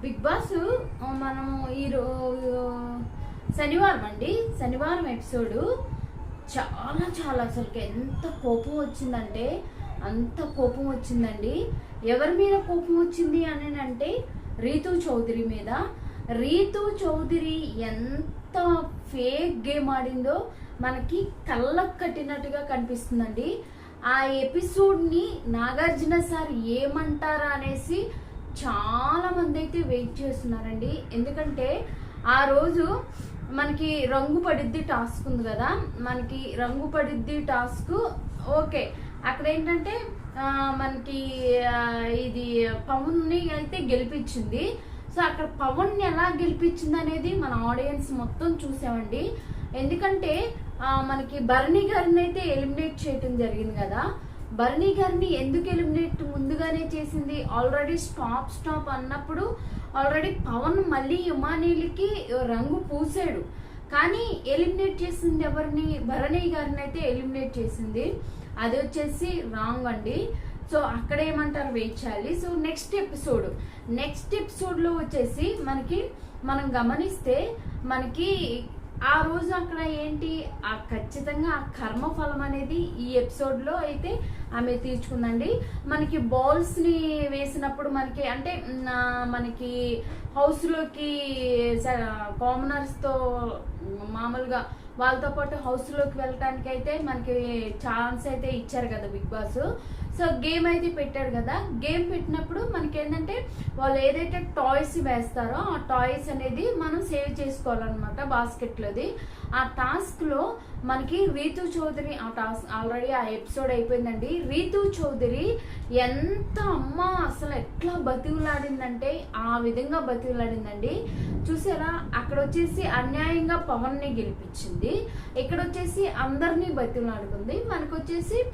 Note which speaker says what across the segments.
Speaker 1: Big boss మనం ఈరోజు శనివారం అండి. శనివారం ఎపిసోడ్ చాలా చాలా అసలుకి ఎంత కోపం వచ్చిందంటే అంత కోపం వచ్చిందండి. ఎవరి మీద కోపం వచ్చింది అని అంటే రీతు చౌదరి మీద. రీతు చౌదరి ఎంత ఫేక్ గేమ్ ఆడిందో మనకి కళ్ళకు కట్టినట్టుగా కనిపిస్తుందండి. ఆ ఎపిసోడ్ని నాగార్జున సార్ ఏమంటారా అనేసి చాలా మంది అయితే వెయిట్ చేస్తున్నారండి. ఎందుకంటే ఆ రోజు మనకి రంగు పడిద్ది టాస్క్ ఉంది కదా. మనకి రంగు పడిద్ది టాస్క్ ఓకే. అక్కడ ఏంటంటే మనకి ఇది పవన్ని అయితే గెలిపించింది. సో అక్కడ పవన్ ఎలా గెలిపించింది అనేది మన ఆడియన్స్ మొత్తం చూసామండి. ఎందుకంటే మనకి భరణి గారిని అయితే ఎలిమినేట్ చేయటం జరిగింది కదా. భరణి గారిని ఎందుకు ఎలిమినేట్ ముందుగానే చేసింది. ఆల్రెడీ స్టాప్ స్టాప్ అన్నప్పుడు ఆల్రెడీ పవన్ మళ్ళీ యుమానీలకి రంగు పూసాడు. కానీ ఎలిమినేట్ చేసింది ఎవరిని? భరణి గారిని అయితే ఎలిమినేట్ చేసింది. అది వచ్చేసి రాంగ్ అండి. సో అక్కడ ఏమంటారు? వెయిట్ చేయాలి. సో నెక్స్ట్ ఎపిసోడ్ నెక్స్ట్ ఎపిసోడ్లో వచ్చేసి మనకి మనం గమనిస్తే మనకి ఆ రోజు అక్కడ ఏంటి? ఆ ఖచ్చితంగా ఆ కర్మఫలం అనేది ఈ ఎపిసోడ్లో అయితే ఆమె తీర్చుకుందండి. మనకి బాల్స్ని వేసినప్పుడు మనకి అంటే మనకి హౌస్లోకి కామనర్స్తో మామూలుగా వాళ్ళతో పాటు హౌస్లోకి వెళ్ళటానికి అయితే మనకి ఛాన్స్ అయితే ఇచ్చారు కదా బిగ్ బాస్. సో గేమ్ అయితే పెట్టాడు కదా. గేమ్ పెట్టినప్పుడు మనకి ఏంటంటే వాళ్ళు ఏదైతే టాయ్స్ వేస్తారో ఆ టాయ్స్ అనేది మనం సేవ్ చేసుకోవాలన్నమాట బాస్కెట్లోది ఆ టాస్క్లో మనకి రీతు చౌదరి ఆ టాస్క్ ఆల్రెడీ ఆ ఎపిసోడ్ అయిపోయిందండి. రీతు చౌదరి ఎంత అమ్మ అసలు ఎట్లా బతివులాడిందంటే ఆ విధంగా బతివులాడిందండి. చూసారా? అక్కడ వచ్చేసి అన్యాయంగా పవన్ని గెలిపించింది. ఇక్కడ వచ్చేసి అందరినీ బతివులాడుకుంది. మనకు వచ్చేసి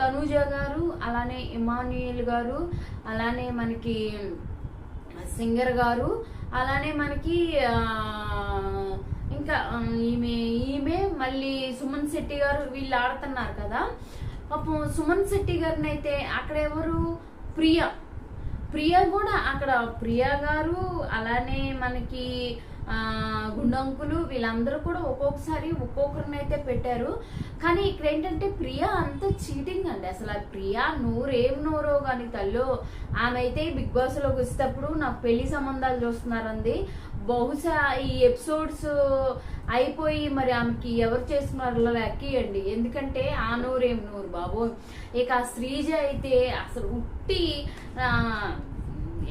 Speaker 1: తనూజ గారు అలానే ఇమాన్యుయల్ గారు అలానే మనకి సింగర్ గారు అలానే మనకి ఇంకా ఈమె ఈమె మళ్ళీ సుమన్ శెట్టి గారు వీళ్ళు ఆడుతున్నారు కదా. పాపం సుమన్ శెట్టి గారిని అయితే అక్కడ ఎవరు? ప్రియ. ప్రియ కూడా అక్కడ ప్రియా గారు అలానే మనకి గుండంకులు వీళ్ళందరూ కూడా ఒక్కొక్కసారి ఒక్కొక్కరిని అయితే పెట్టారు. కానీ ఇక్కడ ఏంటంటే ప్రియా అంత చీటింగ్ అండి. అసలు ఆ ప్రియా నోరేం నోరో కానీ తల్లో ఆమె అయితే బిగ్ బాస్లోకి వచ్చేటప్పుడు నాకు పెళ్ళి సంబంధాలు చూస్తున్నారంది బహుశా ఈ ఎపిసోడ్స్ అయిపోయి మరి ఆమెకి ఎవరు చేస్తున్నారో లెక్కేయండి. ఎందుకంటే ఆ నూరేం నూరు బాబు. ఇక ఆ శ్రీజ అయితే అసలు ఉట్టి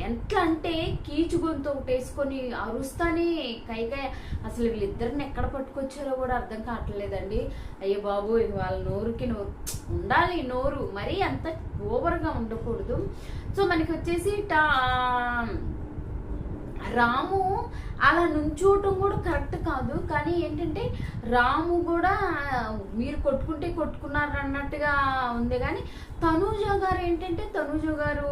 Speaker 1: ఎట్లా అంటే కీచు గొంతు ఒకటి వేసుకొని అరుస్తానే కైకాయ అసలు వీళ్ళిద్దరిని ఎక్కడ పట్టుకొచ్చారో కూడా అర్థం కావట్లేదండి. అయ్యో బాబు వాళ్ళ నోరుకి నోరు. ఉండాలి నోరు. మరీ అంత ఓవర్గా ఉండకూడదు. సో మనకి వచ్చేసి టా రాము అలా నుంచోవటం కూడా కరెక్ట్ కాదు. కానీ ఏంటంటే రాము కూడా మీరు కొట్టుకుంటే కొట్టుకున్నారు అన్నట్టుగా ఉంది. కానీ తనూజ గారు ఏంటంటే తనూజ గారు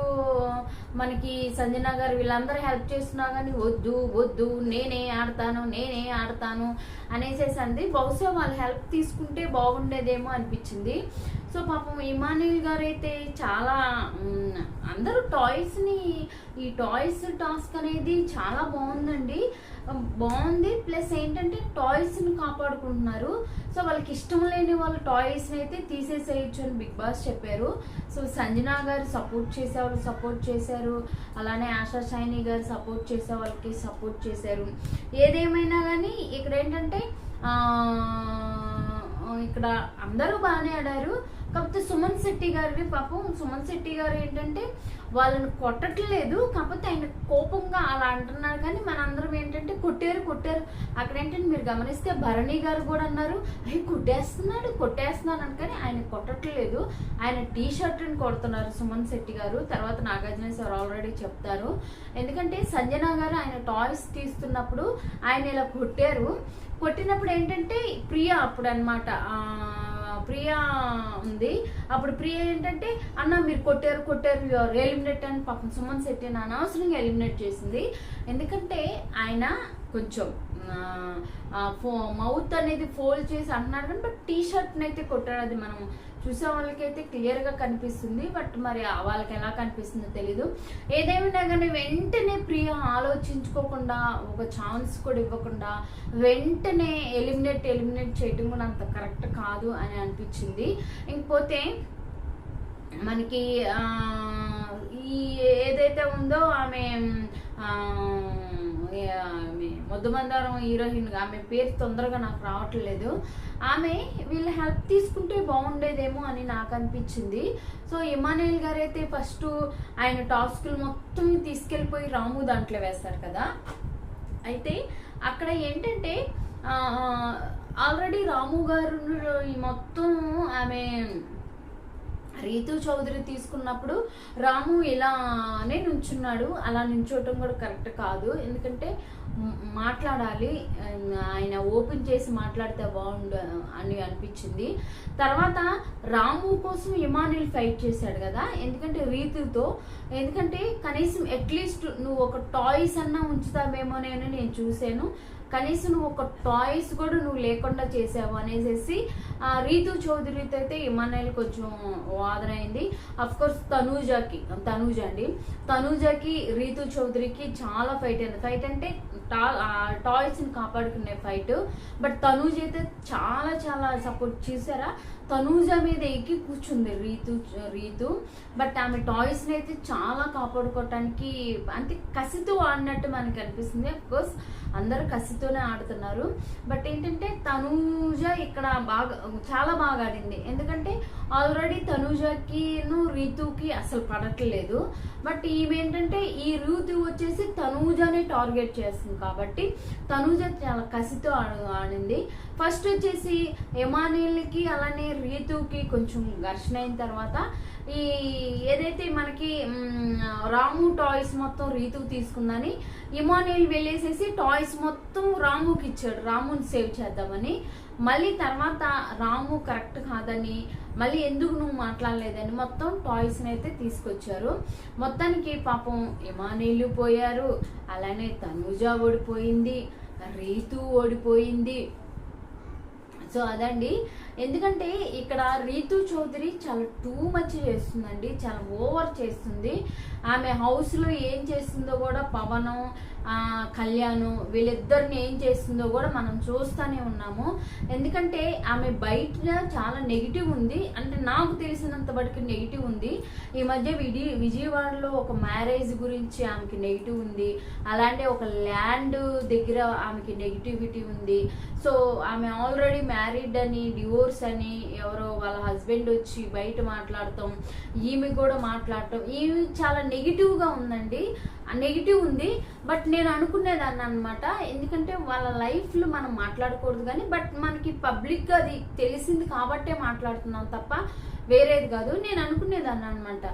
Speaker 1: మనకి సంజన గారు వీళ్ళందరూ హెల్ప్ చేస్తున్నా కానీ వద్దు వద్దు నేనే ఆడతాను నేనే ఆడతాను అనేసేసి అంది బహుశా వాళ్ళు హెల్ప్ తీసుకుంటే బాగుండేదేమో అనిపించింది. సో పాపం ఇమానుయల్ గారు అయితే చాలా అందరూ టాయ్స్ని ఈ టాయ్స్ టాస్క్ అనేది చాలా బాగుందండి. బాగుంది. ప్లస్ ఏంటంటే టాయ్స్ని కాపాడుకుంటున్నారు. సో వాళ్ళకి ఇష్టం లేని వాళ్ళు టాయ్స్ని అయితే తీసేసేయచ్చు అని బిగ్ బాస్ చెప్పారు. సో సంజనా గారు సపోర్ట్ చేసే వాళ్ళు సపోర్ట్ చేశారు. అలానే ఆశా షైని గారు సపోర్ట్ చేసే వాళ్ళకి సపోర్ట్ చేశారు. ఏదేమైనా కానీ ఇక్కడ ఏంటంటే ఇక్కడ అందరూ బాగానే ఆడారు. కాకపోతే సుమన్ శెట్టి గారిని పాపం. సుమన్ శెట్టి గారు ఏంటంటే వాళ్ళని కొట్టట్లేదు. కాకపోతే ఆయన కోపంగా అలా అంటున్నారు. కానీ మనందరం ఏంటంటే కొట్టారు కొట్టారు. అక్కడ ఏంటంటే మీరు గమనిస్తే భరణి గారు కూడా అన్నారు అవి కొట్టేస్తున్నాడు కొట్టేస్తున్నాను అని. కానీ ఆయన కొట్టట్లేదు. ఆయన టీ షర్ట్ని కొడుతున్నారు సుమన్ శెట్టి గారు. తర్వాత నాగార్జున సార్ ఆల్రెడీ చెప్తారు. ఎందుకంటే సంజన గారు ఆయన టాయ్స్ తీస్తున్నప్పుడు ఆయన ఇలా కొట్టారు. కొట్టినప్పుడు ఏంటంటే ప్రియ అప్పుడు అనమాట ప్రియ ఉంది. అప్పుడు ప్రియ ఏంటంటే అన్న మీరు కొట్టారు కొట్టారు ఎలిమినేట్ అని పాపం సుమన్ శెట్టి అని అనవసరంగా ఎలిమినేట్ చేసింది. ఎందుకంటే ఆయన కొంచెం ఫో మౌత్ అనేది ఫోల్డ్ చేసి అంటున్నాడు కానీ బట్ టీ షర్ట్ని అయితే కొట్టాడు. అది మనం చూసే వాళ్ళకైతే క్లియర్గా కనిపిస్తుంది. బట్ మరి వాళ్ళకి ఎలా కనిపిస్తుందో తెలీదు. ఏదేమైనా కానీ వెంటనే ఆలోచించుకోకుండా ఒక ఛాన్స్ కూడా ఇవ్వకుండా వెంటనే ఎలిమినేట్ ఎలిమినేట్ చేయడం కూడా అంత కరెక్ట్ కాదు అని అనిపించింది. ఇంకపోతే మనకి ఈ ఏదైతే ఉందో ఆమె ఆ, ఏ, హీరోయిన్ ఆమె పేరు తొందరగా నాకు రావట్లేదు. ఆమె వీళ్ళ హెల్ప్ తీసుకుంటే బాగుండేదేమో అని నాకు అనిపించింది. సో ఇమానుయల్ గారు అయితే ఫస్ట్ ఆయన టాస్కులు మొత్తం తీసుకెళ్ళిపోయి రాము దాంట్లో వేస్తారు కదా. అయితే అక్కడ ఏంటంటే ఆల్రెడీ రాము గారు మొత్తం ఆమె రీతు చౌదరి తీసుకున్నప్పుడు రాము ఇలానే నుంచున్నాడు. అలా నుంచోవటం కూడా కరెక్ట్ కాదు. ఎందుకంటే మాట్లాడాలి. ఆయన ఓపెన్ చేసి మాట్లాడితే బాగుండు అని అనిపించింది. తర్వాత రాము కోసం ఇమానుల్ ఫైట్ చేశాడు కదా. ఎందుకంటే రీతుతో ఎందుకంటే కనీసం అట్లీస్ట్ నువ్వు ఒక టాయ్స్ అన్నా ఉంచుతావేమోనని నేను చూశాను. కనీసం నువ్వు ఒక టాయ్స్ కూడా నువ్వు లేకుండా చేసావు అనేసి రీతు చౌదరితో అయితే ఇమానుయల్ కొంచెం వాదన అయింది. కోర్స్ తనూజాకి తనూజ అండి. తనూజాకి రీతు చౌదరికి చాలా ఫైట్ అయింది. ఫైట్ అంటే టాయ్స్ని కాపాడుకునే ఫైట్ బట్ తనూజ్ అయితే చాలా చాలా సపోర్ట్ చేశారా? తనూజ మీద ఎక్కి కూర్చుంది రీతు రీతు. బట్ ఆమె టాయ్స్ని అయితే చాలా కాపాడుకోవటానికి అంటే కసితో ఆడినట్టు మనకి అనిపిస్తుంది. కోర్స్ అందరూ కసితోనే ఆడుతున్నారు. బట్ ఏంటంటే తనూజ ఇక్కడ బాగా చాలా బాగా ఆడింది. ఎందుకంటే ఆల్రెడీ తనూజకి రీతుకి అసలు పడట్లేదు. బట్ ఈమె ఏంటంటే ఈ రీతు వచ్చేసి తనూజని టార్గెట్ చేస్తుంది కాబట్టి తనూజ చాలా కసితో ఆడింది. ఫస్ట్ వచ్చేసి యమానీలకి అలానే రీతుకి కొంచెం ఘర్షణ అయిన తర్వాత ఈ ఏదైతే మనకి రాము టాయ్స్ మొత్తం రీతుకు తీసుకుందని ఇమానుయల్ వెళ్ళేసేసి టాయ్స్ మొత్తం రాముకి ఇచ్చాడు రాముని సేవ్ చేద్దామని. మళ్ళీ తర్వాత రాము కరెక్ట్ కాదని మళ్ళీ ఎందుకు నువ్వు మాట్లాడలేదని మొత్తం టాయ్స్ని అయితే తీసుకొచ్చారు. మొత్తానికి పాపం ఇమానీలు పోయారు. అలానే తనూజ ఓడిపోయింది రీతు ఓడిపోయింది. సో అదండి. ఎందుకంటే ఇక్కడ రీతు చౌదరి చాలా టూ మచ్ చేస్తుందండి చాలా ఓవర్ చేస్తుంది. ఆమె హౌస్లో ఏం చేస్తుందో కూడా పవనం కళ్యాణ్ వీళ్ళిద్దరిని ఏం చేస్తుందో కూడా మనం చూస్తూనే ఉన్నాము. ఎందుకంటే ఆమె బయట చాలా నెగిటివ్ ఉంది. అంటే నాకు తెలిసినంత వరకు నెగిటివ్ ఉంది. ఈ మధ్య విడి విజయవాడలో ఒక మ్యారేజ్ గురించి ఆమెకి నెగిటివ్ ఉంది. అలాంటి ఒక ల్యాండ్ దగ్గర ఆమెకి నెగిటివిటీ ఉంది. సో ఆమె ఆల్రెడీ మ్యారీడ్ అని డివోర్స్ అని ఎవరో వాళ్ళ హస్బెండ్ వచ్చి బయట మాట్లాడటం ఈమె కూడా మాట్లాడటం ఈమె చాలా నెగిటివ్గా ఉందండి. నెగిటివ్ ఉంది బట్ నేను అనుకునేదాన్ని అనమాట ఎందుకంటే వాళ్ళ లైఫ్లో మనం మాట్లాడకూడదు కానీ బట్ మనకి పబ్లిక్గా అది తెలిసింది కాబట్టే మాట్లాడుతున్నాం తప్ప వేరేది కాదు. నేను అనుకునేదాన్ని అనమాట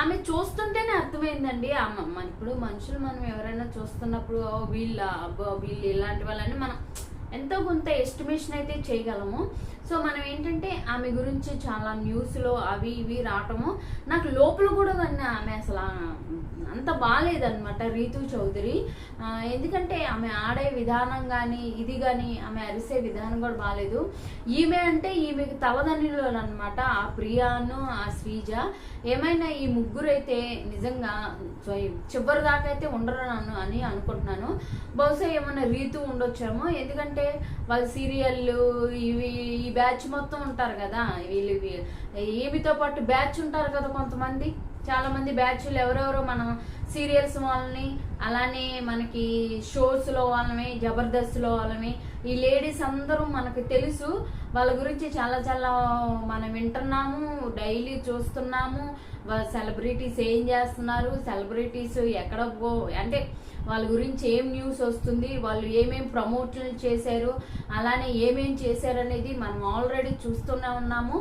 Speaker 1: ఆమె చూస్తుంటేనే అర్థమైందండి. మన ఇప్పుడు మనుషులు మనం ఎవరైనా చూస్తున్నప్పుడు వీళ్ళ అబ్బో వీళ్ళు ఇలాంటి వాళ్ళని మనం ఎంతో కొంత ఎస్టిమేషన్ అయితే చేయగలము. సో మనం ఏంటంటే ఆమె గురించి చాలా న్యూస్లో అవి ఇవి రావటము. నాకు లోపల కూడా కానీ ఆమె అసలు అంత బాగాలేదన్నమాట రీతు చౌదరి. ఎందుకంటే ఆమె ఆడే విధానం కానీ ఇది కానీ ఆమె అరిసే విధానం కూడా బాగాలేదు ఈమె అంటే ఈమెకి తలదండ్రులు అనమాట ఆ ప్రియాను ఆ శ్రీజ. ఏమైనా ఈ ముగ్గురు అయితే నిజంగా సో చివరి దాకా అయితే ఉండరు నన్ను అని అనుకుంటున్నాను. బహుశా ఏమైనా రీతు ఉండొచ్చేమో. ఎందుకంటే వాళ్ళ సీరియళ్ళు ఇవి ఈ బ్యాచ్ మొత్తం ఉంటారు కదా వీళ్ళు ఏమితో పాటు బ్యాచ్ ఉంటారు కదా కొంతమంది. చాలా మంది బ్యాచ్లు ఎవరెవరో మనం సీరియల్స్ వాళ్ళని అలానే మనకి షోస్లో వాళ్ళని జబర్దస్త్లో వాళ్ళని ఈ లేడీస్ అందరూ మనకు తెలుసు. వాళ్ళ గురించి చాలా చాలా మనం వింటున్నాము డైలీ చూస్తున్నాము. సెలబ్రిటీస్ ఏం చేస్తున్నారు సెలబ్రిటీస్ ఎక్కడ పో అంటే వాళ్ళ గురించి ఏం న్యూస్ వస్తుంది వాళ్ళు ఏమేం ప్రమోట్లు చేశారు అలానే ఏమేం చేశారు అనేది మనం ఆల్రెడీ చూస్తూనే ఉన్నాము.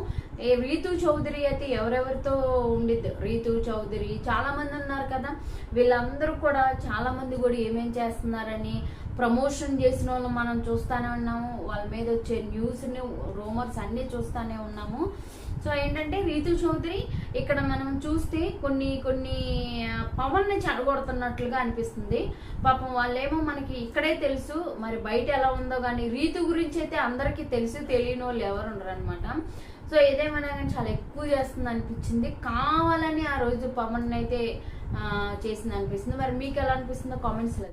Speaker 1: ఏ రీతు చౌదరి అయితే ఎవరెవరితో ఉండిద్ది రీతు చౌదరి చాలామంది ఉన్నారు కదా. వీళ్ళందరూ కూడా చాలామంది కూడా ఏమేం చేస్తున్నారని ప్రమోషన్ చేసిన వాళ్ళు మనం చూస్తానే ఉన్నాము. వాళ్ళ మీద వచ్చే న్యూస్ని రూమర్స్ అన్నీ చూస్తూనే ఉన్నాము. సో ఏంటంటే రీతు చౌదరి ఇక్కడ మనం చూస్తే కొన్ని కొన్ని పవన్ని చెడగొడుతున్నట్లుగా అనిపిస్తుంది. పాపం వాళ్ళేమో మనకి ఇక్కడే తెలుసు. మరి బయట ఎలా ఉందో కానీ రీతు గురించి అయితే అందరికీ తెలుసు తెలియని వాళ్ళు ఎవరు ఉండరు అనమాట సో ఏదేమైనా కానీ చాలా ఎక్కువ చేస్తుంది అనిపించింది. కావాలని ఆ రోజు పవన్ అయితే చేసింది అనిపిస్తుంది. మరి మీకు ఎలా అనిపిస్తుందో కామెంట్స్లో